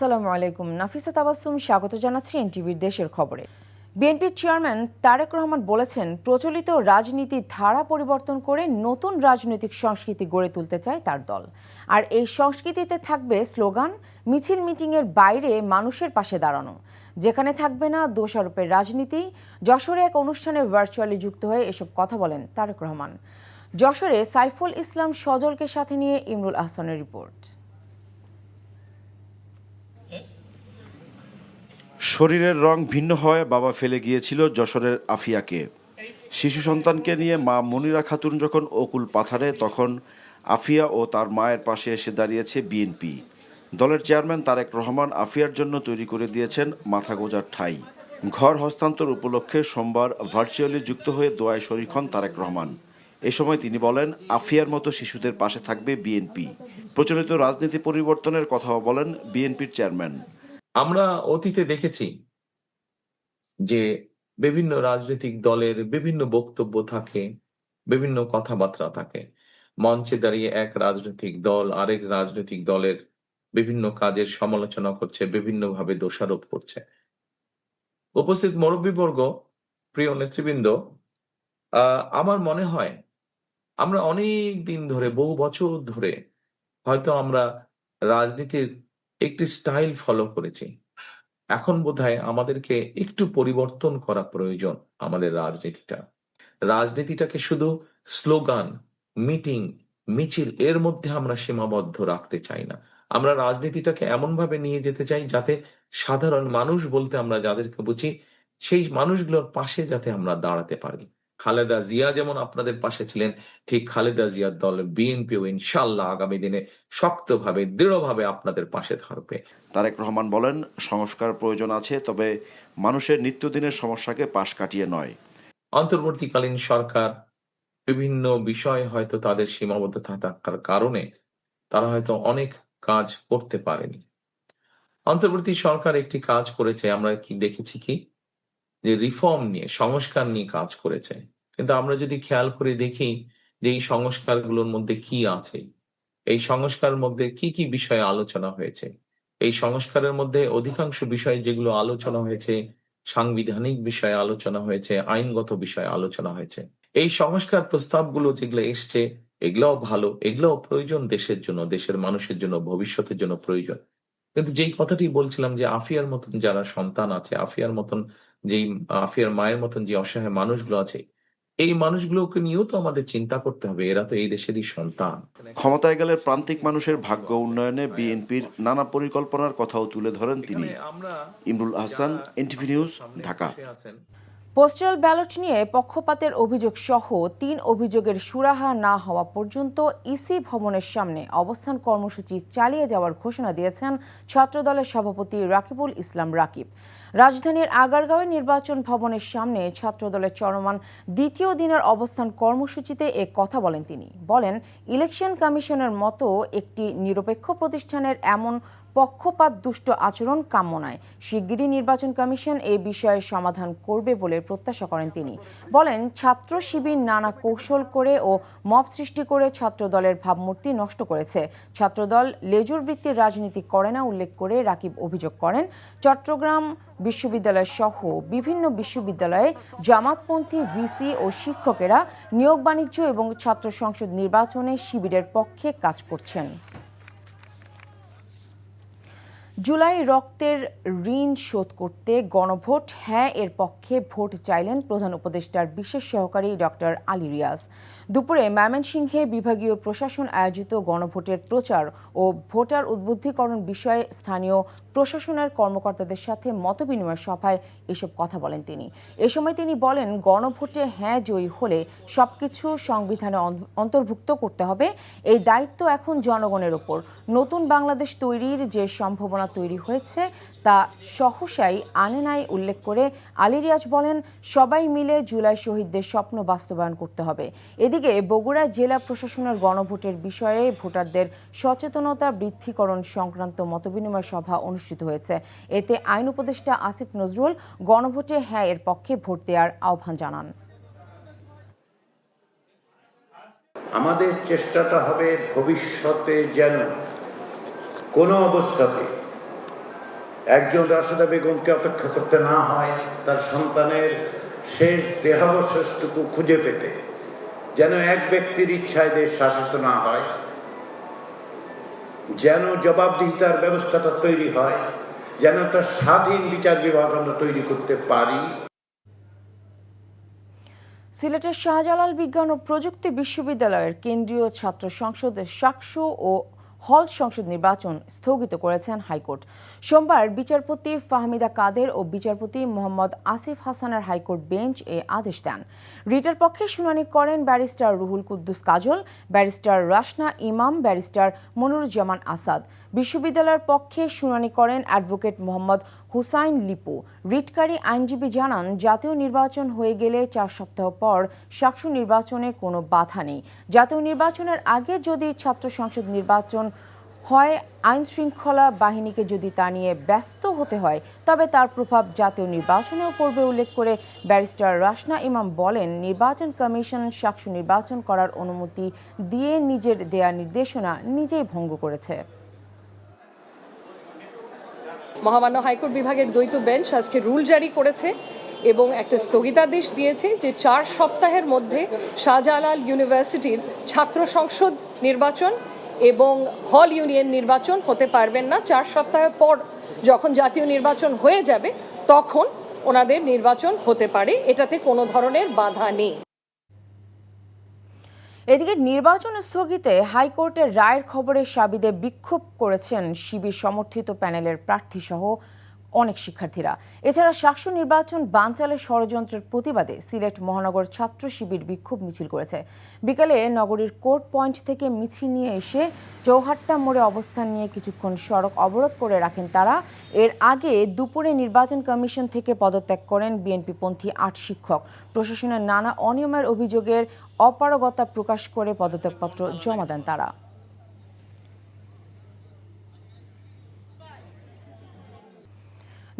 আসসালামু আলাইকুম। নাফিসা তাবাসসুম, স্বাগত জানাচ্ছি এনটিভির দেশের খবরে। বিএনপির চেয়ারম্যান তারেক রহমান বলেছেন, প্রচলিত রাজনীতির ধারা পরিবর্তন করে নতুন রাজনৈতিক সংস্কৃতি গড়ে তুলতে চায় তার দল। আর এই সংস্কৃতিতে থাকবে স্লোগান, মিছিল মিটিংয়ের বাইরে মানুষের পাশে দাঁড়ানো। যেখানে থাকবে না দোষারোপের রাজনীতি। যশোরে এক অনুষ্ঠানে ভার্চুয়ালি যুক্ত হয়ে এসব কথা বলেন তারেক রহমান। যশোরে সাইফুল ইসলাম সজলকে সাথে নিয়ে ইমরুল আহসানের রিপোর্ট। শরীরের রং ভিন্ন হয়, বাবা ফেলে গিয়েছিল যশোরের আফিয়াকে। শিশু সন্তানকে নিয়ে মা মনিরা খাতুন যখন অকুল পাথারে, তখন আফিয়া ও তার মায়ের পাশে এসে দাঁড়িয়েছে বিএনপি। দলের চেয়ারম্যান তারেক রহমান আফিয়ার জন্য তৈরি করে দিয়েছেন মাথা গোজার ঠাই। ঘর হস্তান্তর উপলক্ষে সোমবার ভার্চুয়ালি যুক্ত হয়ে দোয়ায় শরিক হন তারেক রহমান। এ সময় তিনি বলেন, আফিয়ার মতো শিশুদের পাশে থাকবে বিএনপি। প্রচলিত রাজনীতি পরিবর্তনের কথাও বলেন বিএনপির চেয়ারম্যান। আমরা অতীতে দেখেছি যে বিভিন্ন রাজনৈতিক দলের বিভিন্ন বক্তব্য থাকে, বিভিন্ন কথাবার্তা থাকে। মঞ্চে দাঁড়িয়ে এক রাজনৈতিক দল আরেক রাজনৈতিক দলের বিভিন্ন কাজের সমালোচনা করছে, বিভিন্নভাবে দোষারোপ করছে। উপস্থিত মুরব্বীবর্গ, প্রিয় নেতৃবৃন্দ আমার মনে হয় আমরা অনেক দিন ধরে, বহু বছর ধরে হয়তো আমরা রাজনীতির একটি স্টাইল ফলো করেছি। এখন বোধহয় আমাদেরকে একটু পরিবর্তন করা প্রয়োজন আমাদের রাজনীতিটা। রাজনীতিটাকে শুধু স্লোগান, মিটিং, মিছিল এর মধ্যে আমরা সীমাবদ্ধ রাখতে চাই না। আমরা রাজনীতিটাকে এমন ভাবে নিয়ে যেতে চাই যাতে সাধারণ মানুষ বলতে আমরা যাদেরকে বুঝি, সেই মানুষগুলোর পাশে যাতে আমরা দাঁড়াতে পারি। খালেদা জিয়া যেমন আপনাদের পাশে ছিলেন ঠিক খালেদা জিয়ার দল বিএনপিও ইনশাল্লাহ আগামী দিনে শক্তভাবে দৃঢ়ভাবে আপনাদের পাশে থাকবে। তারেক রহমান বলেন সংস্কার প্রয়োজন আছে তবে মানুষের নিত্যদিনের সমস্যাকে পাশ কাটিয়ে নয়। অন্তর্বর্তীকালীন সরকার বিভিন্ন বিষয়ে হয়তো তাদের সীমাবদ্ধতা থাকার কারণে তারা হয়তো অনেক কাজ করতে পারেনি। অন্তর্বর্তী সরকার একটি কাজ করেছে আমরা কি দেখেছি কি? যে রিফর্ম নিয়ে, সংস্কার নিয়ে কাজ করেছে। কিন্তু আমরা যদি খেয়াল করে দেখি যে এই সংস্কারগুলোর মধ্যে কি আছে, এই সংস্কারের মধ্যে কি কি বিষয়ে আলোচনা হয়েছে, এই সংস্কারের মধ্যে অধিকাংশ বিষয় যেগুলো আলোচনা হয়েছে, সাংবিধানিক বিষয়ে আলোচনা হয়েছে, আইনগত বিষয়ে আলোচনা হয়েছে, এই সংস্কার প্রস্তাবগুলো যেগুলো এসছে, এগুলোও ভালো, এগুলোও প্রয়োজন দেশের জন্য, দেশের মানুষের জন্য, ভবিষ্যতের জন্য প্রয়োজন। কিন্তু যেই কথাটি বলছিলাম যে আফিয়ার মতন যারা সন্তান আছে আফিয়ার মতন যেই আফিয়ার মায়ের মতন যে অসহায় মানুষগুলো আছে এই মানুষগুলোকে নিয়েও তো আমাদের চিন্তা করতে হবে। এরা তো এই দেশেরই সন্তান। ক্ষমতায় গেলে প্রান্তিক মানুষের ভাগ্য উন্নয়নে বিএনপির নানা পরিকল্পনার কথাও তুলে ধরেন তিনি। Imrul Ahsan NTV news Dhaka. Postal ballot নিয়ে পক্ষপাতের অভিযোগ সহ তিন অভিযোগের সুরাহা না হওয়া পর্যন্ত ইসি ভবনের সামনে অবস্থান কর্মসূচি চালিয়ে যাওয়ার ঘোষণা দিয়েছেন ছাত্রদলের সভাপতি রাকিবুল ইসলাম রাকিব। রাজধানীর আগারগাঁওয়ে নির্বাচন ভবনের সামনে ছাত্রদলের চলমান দ্বিতীয় দিনের অবস্থান কর্মসূচিতে এ কথা বলেন তিনি। বলেন, ইলেকশন কমিশনের মতো একটি নিরপেক্ষ প্রতিষ্ঠানের এমন পক্ষপাত দুষ্ট আচরণ কাম্য নয় শিগগিরই নির্বাচন কমিশন এ বিষয়ে সমাধান করবে বলে প্রত্যাশা করেন তিনি। বলেন, ছাত্র শিবির নানা কৌশল করে ও মব সৃষ্টি করে ছাত্র দলের ভাবমূর্তি নষ্ট করেছে। ছাত্রদল লেজুর বৃত্তির রাজনীতি করে না উল্লেখ করে রাকিব অভিযোগ করেন। চট্টগ্রাম বিশ্ববিদ্যালয় সহ বিভিন্ন বিশ্ববিদ্যালয়ে জামাতপন্থী, ভিসি ও শিক্ষকেরা নিয়োগ বাণিজ্য এবং ছাত্র সংসদ নির্বাচনে শিবিরের পক্ষে কাজ করছেন। জুলাই রক্তের ঋণ শোধ করতে গণভোট। হ্যাঁ এর পক্ষে ভোট চাইলেন প্রধান উপদেষ্টার বিশেষ সহকারী ডক্টর আলী রিয়াজ। দুপুরে ময়মনসিংহে বিভাগীয় প্রশাসন আয়োজিত গণভোটের প্রচার ও ভোটার উদ্বুদ্ধিকরণ বিষয়ে স্থানীয় প্রশাসনের কর্মকর্তাদের সাথে মতবিনিময় সভায় এসব কথা বলেন তিনি। এ সময় তিনি বলেন, গণভোটে হ্যাঁ জয়ী হলে সবকিছু সংবিধানে অন্তর্ভুক্ত করতে হবে। এই দায়িত্ব এখন জনগণের ওপর। নতুন বাংলাদেশ তৈরির যে সম্ভাবনা তৈরি হয়েছে, তা সহসাই আনে নাই উল্লেখ করে আলী রিয়াজ বলেন, সবাই মিলে জুলাই শহীদদের স্বপ্ন বাস্তবায়ন করতে হবে। এদিকে বগুড়া জেলা প্রশাসনের গণভোটের বিষয়ে ভোটারদের সচেতনতা বৃদ্ধিকরণ সংক্রান্ত মতবিনিময় সভা অনুষ্ঠিত হয়েছে। এতে আইন উপদেষ্টা আসিফ নজরুল গণভোটে হ্যাঁ এর পক্ষে ভোট দেওয়ার আহ্বান জানান। আমাদের চেষ্টাটা হবে ভবিষ্যতে যেন কোনো অবস্থাতে একজন রাশেদা বেগমকে অপেক্ষা করতে না হয়, তার সন্তানের শেষ দেহাবশেষটুকু খুঁজে পেতে। যেন এক ব্যক্তির ইচ্ছায় দেশ শাসিত না হয়, যেন জবাবদিহিতার ব্যবস্থাটা তৈরি হয়, যেন একটা স্বাধীন বিচার বিভাগ আমরা তৈরি করতে পারি। সিলেটের শাহজালাল বিজ্ঞান ও প্রযুক্তি বিশ্ববিদ্যালয়ের কেন্দ্রীয় ছাত্র সংসদের সাক্ষ্য ও হল সংসদ নির্বাচন স্থগিত করেছেন হাইকোর্ট। সোমবার বিচারপতি ফাহমিদা কাদের ও বিচারপতি মোহাম্মদ আসিফ হাসানের হাইকোর্ট বেঞ্চ এ আদেশ দেন। রিটার পক্ষে শুনানি করেন barrister Ruhul Quddus Kajal, barrister Rashna Imam, barrister Manuruzzaman Asad. বিশ্ববিদ্যালয়ের পক্ষে শুনানি করেন অ্যাডভোকেট মোহাম্মদ হুসাইন লিপু। রিটকারী আইনজীবী জানান, জাতীয় নির্বাচন হয়ে গেলে চার সপ্তাহ পর সাকসু নির্বাচনে কোনো বাধা নেই। জাতীয় নির্বাচনের আগে যদি ছাত্র সংসদ নির্বাচন হয় আইন শৃঙ্খলা বাহিনীকে যদি তা নিয়ে ব্যস্ত হতে হয়, তবে তার প্রভাব জাতীয় নির্বাচনেও পড়বে উল্লেখ করে ব্যারিস্টার রাশনা ইমাম বলেন, নির্বাচন কমিশন সাকসু নির্বাচন করার অনুমতি দিয়ে নিজের দেয়া নির্দেশনা নিজেই ভঙ্গ করেছে। মহামান্য হাইকোর্ট বিভাগের দ্বৈত বেঞ্চ আজকে রুল জারি করেছে এবং একটা স্থগিতাদেশ দিয়েছে যে চার সপ্তাহের মধ্যে শাহজালাল ইউনিভার্সিটির ছাত্র সংসদ নির্বাচন এবং হল ইউনিয়ন নির্বাচন হতে পারবেন না। চার সপ্তাহ পর যখন জাতীয় নির্বাচন হয়ে যাবে, তখন ওনাদের নির্বাচন হতে পারে। এটাতে কোনো ধরনের বাধা নেই। এদিকে নির্বাচন স্থগিতে হাইকোর্টের রায়ের খবরে সাবিদে বিক্ষোভ করেছেন শিবির সমর্থিত প্যানেলের প্রার্থী সহ অনেক শিক্ষার্থীরা। এছাড়া সাকসু নির্বাচন বানচালের ষড়যন্ত্রের প্রতিবাদে সিলেট মহানগর ছাত্র শিবির বিক্ষোভ মিছিল করেছে। বিকালে নগরীর কোর্ট পয়েন্ট থেকে মিছিল নিয়ে এসে চৌহাট্টা মোড়ে অবস্থান নিয়ে কিছুক্ষণ সড়ক অবরোধ করে রাখেন তারা। এর আগে দুপুরে নির্বাচন কমিশন থেকে পদত্যাগ করেন বিএনপিপন্থী আট শিক্ষক। প্রশাসনের নানা অনিয়মের অভিযোগের অপারগতা প্রকাশ করে পদত্যাগপত্র জমা দেন তারা।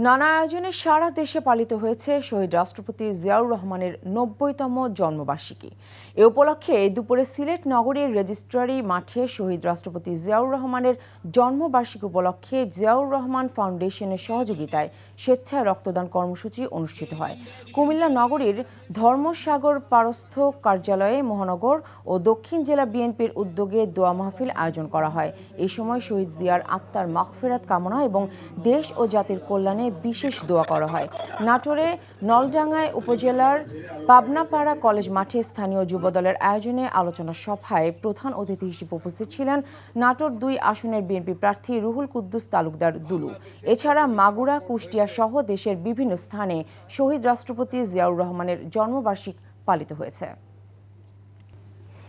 নানা আয়োজনে সারা দেশে পালিত হয়েছে শহীদ রাষ্ট্রপতি জিয়াউর রহমানের নব্বইতম জন্মবার্ষিকী। এ উপলক্ষে দুপুরে সিলেট নগরীর রেজিস্ট্রারি মাঠে শহীদ রাষ্ট্রপতি জিয়াউর রহমানের জন্মবার্ষিকী উপলক্ষে জিয়াউর রহমান ফাউন্ডেশনের সহযোগিতায় স্বেচ্ছায় রক্তদান কর্মসূচি অনুষ্ঠিত হয়। কুমিল্লা নগরীর ধর্মসাগর পারস্থ কার্যালয়ে মহানগর ও দক্ষিণ জেলা বিএনপির উদ্যোগে দোয়া মাহফিল আয়োজন করা হয়। এই সময় শহীদ জিয়ার আত্মার মাগফেরাত কামনা এবং দেশ ও জাতির কল্যাণে বিশেষ দোয়া করা হয়। নাটোরে নলডাঙ্গায় উপজেলার পাবনাপাড়া কলেজ মাঠে স্থানীয় যুবদলের আয়োজনে আলোচনা সভায় প্রধান অতিথি হিসেবে উপস্থিত ছিলেন নাটোর দুই আসনের বিএনপি প্রার্থী রুহুল কুদ্দুস তালুকদার দুলু। এছাড়া মাগুরা, কুষ্টিয়া সহ দেশের বিভিন্ন স্থানে শহীদ রাষ্ট্রপতি জিয়াউর রহমানের জন্মবার্ষিক পালিত হয়েছে।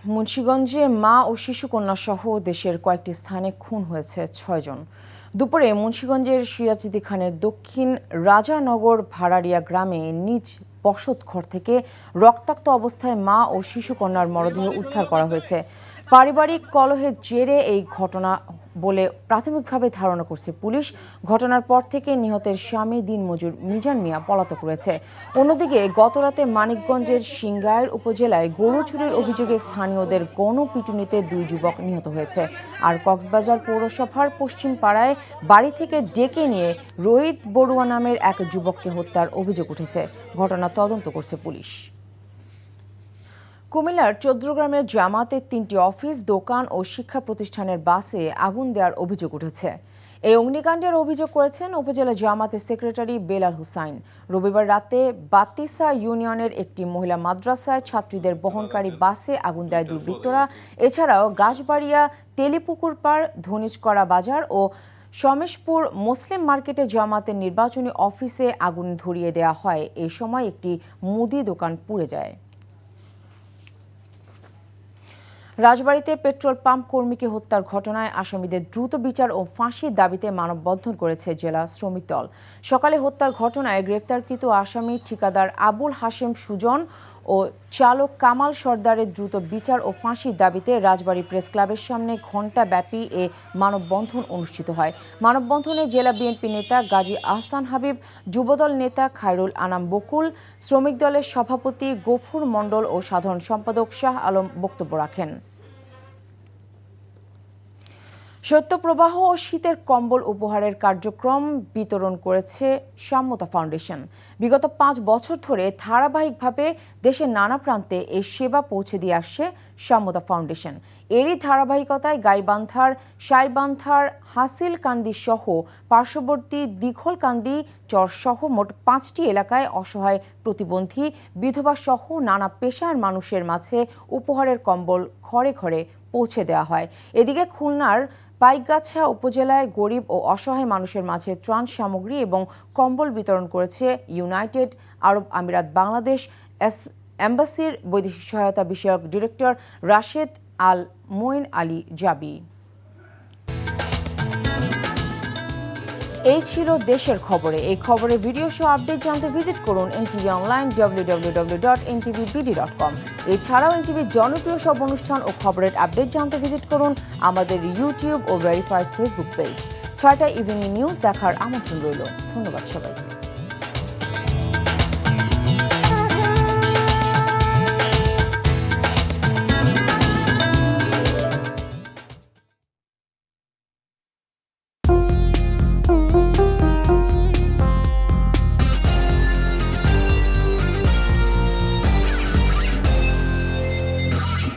মুন্সীগঞ্জে মা ও শিশু কন্যা সহ দেশের কয়েকটি স্থানে খুন হয়েছে ছয়জন। দুপুরে মুন্সীগঞ্জের সিরাজিদি খানের দক্ষিণ রাজানগর ভাড়ারিয়া গ্রামে নিজ বসত ঘর থেকে রক্তাক্ত অবস্থায় মা ও শিশু কন্যার মরদেহ উদ্ধার করা হয়েছে। পারিবারিক কলহের জেরে এই ঘটনা বলে প্রাথমিকভাবে ধারণা করছে পুলিশ। ঘটনার পর থেকে নিহতের স্বামী দিনমজুর মিজান মিয়া পলাতক রয়েছে। অন্যদিকে গতরাতে মানিকগঞ্জের সিংগাইর উপজেলায় গরু চুরির অভিযোগে স্থানীয়দের গণপিটুনিতে দুই যুবক নিহত হয়েছে। আর কক্সবাজার পৌরসভার পশ্চিম পাড়ায় বাড়ি থেকে ডেকে নিয়ে রোহিত বড়ুয়া নামের এক যুবককে হত্যার অভিযোগ উঠেছে। ঘটনা তদন্ত করছে পুলিশ। কুমিল্লার চৌদ্দগ্রামের জামাতের তিনটি অফিস, দোকান ও শিক্ষা প্রতিষ্ঠানের বাসে আগুন দেওয়ার অভিযোগ উঠেছে। এই অগ্নিকাণ্ডের অভিযোগ করেছেন উপজেলা জামাতের সেক্রেটারি বেলাল হুসাইন। রবিবার রাতে বাতিসা ইউনিয়নের একটি মহিলা মাদ্রাসায় ছাত্রীদের বহনকারী বাসে আগুন দেয় দুর্বৃত্তরা। এছাড়াও গাছবাড়িয়া, তেলিপুকুর পাড় ধনিজকড়া বাজার ও সমেশপুর মুসলিম মার্কেটে জামাতের নির্বাচনী অফিসে আগুন ধরিয়ে দেওয়া হয়। এ সময় একটি মুদি দোকান পুড়ে যায়। রাজবাড়ীতে পেট্রোল পাম্প কর্মীকে হত্যার ঘটনায় আসামিদের দ্রুত বিচার ও ফাঁসির দাবিতে মানববন্ধন করেছে জেলা শ্রমিক দল। সকালে হত্যার ঘটনায় গ্রেফতারকৃত আসামি ঠিকাদার আবুল হাশেম সুজন ও চালক কামাল সর্দারের দ্রুত বিচার ও ফাঁসির দাবিতে রাজবাড়ী প্রেস ক্লাবের সামনে ঘণ্টাব্যাপী এ মানববন্ধন অনুষ্ঠিত হয়। মানববন্ধনে জেলা বিএনপি নেতা গাজী আহসান হাবিব, যুবদল নেতা খায়রুল আনাম বকুল, শ্রমিক দলের সভাপতি গফুর মণ্ডল ও সাধারণ সম্পাদক শাহ আলম বক্তব্য রাখেন। শৈত্যপ্রবাহ ও শীতের কম্বল উপহারের কার্যক্রম বিতরণ করেছে সাম্যতা ফাউন্ডেশন। বিগত পাঁচ বছর ধরে ধারাবাহিকভাবে দেশের নানা প্রান্তে এই সেবা পৌঁছে দিয়ে আসছে সাম্যতা ফাউন্ডেশন। এরই ধারাবাহিকতায় গাইবান্ধার, সাইবান্ধার, হাসিলকান্দি সহ পার্শ্ববর্তী দীঘলকান্দি চরসহ মোট পাঁচটি এলাকায় অসহায় প্রতিবন্ধী, বিধবা সহ নানা পেশার মানুষের মাঝে উপহারের কম্বল ঘরে ঘরে পৌঁছে দেওয়া হয়। এদিকে খুলনার পাইকগাছা উপজেলায় গরিব ও অসহায় মানুষের মাঝে ত্রাণ সামগ্রী এবং কম্বল বিতরণ করেছে ইউনাইটেড আরব আমিরাত বাংলাদেশ এস- এম্বাসির বৈদেশিক সহায়তা বিষয়ক ডিরেক্টর রাশেদ আল মঈন আলী জাবি। এই ছিল দেশের খবরে। এই খবরে ভিডিও শো আপডেট জানতে ভিজিট করুন এনটিভি অনলাইন কম এছাড়াও এনটিভির জনপ্রিয় সব অনুষ্ঠান ও খবরের আপডেট জানতে ভিজিট করুন আমাদের ইউটিউব ও ভেরিফাইড ফেসবুক পেজ ছয়টা ইভিনিং নিউজ দেখার আমন্ত্রণ রইল। ধন্যবাদ সবাইকে।